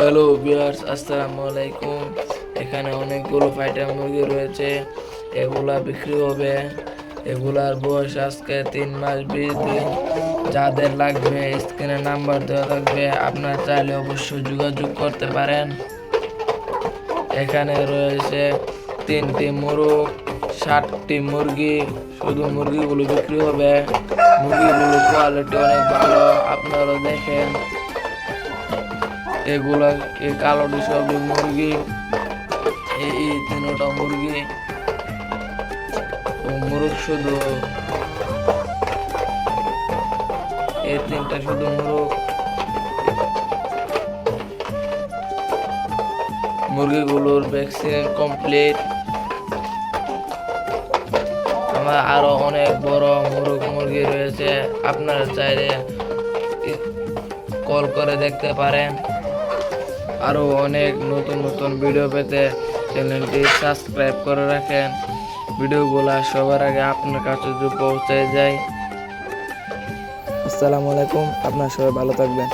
Hello viewers, আসসালামু আলাইকুম। এখানে অনেকগুলো ফাইটার মুরগি রয়েছে। এগুলা বিক্রি হবে। এগুলার বয়স আজকে তিন মাস বিশ দিন। যাদের লাগবে স্ক্রিনে নাম্বার দেওয়া থাকবে, আপনারা চাইলে অবশ্যই যোগাযোগ করতে পারেন। এখানে রয়েছে তিনটি মুরগ ষাটটি মুরগি। শুধু মুরগিগুলো বিক্রি হবে। মুরগিগুলো কোয়ালিটি অনেক ভালো। আপনারা দেখেন এগুলা এই কালোটি সবই মুরগি এই তিনটা মুরগি। মুরগ শুধু এই তিনটা শুধু মুরগ। মুরগিগুলোর ভ্যাকসিন কমপ্লিট আমার আরও অনেক বড় মুরগ মুরগি রয়েছে, আপনারা চাইলে কল করে দেখতে পারেন। আরও অনেক নতুন নতুন ভিডিও পেতে চ্যানেলটি সাবস্ক্রাইব করে রাখেন। ভিডিওগুলো সবার আগে আপনার কাছে পৌঁছে যায়। আসসালামু আলাইকুম, আপনার সবাই ভালো থাকবেন।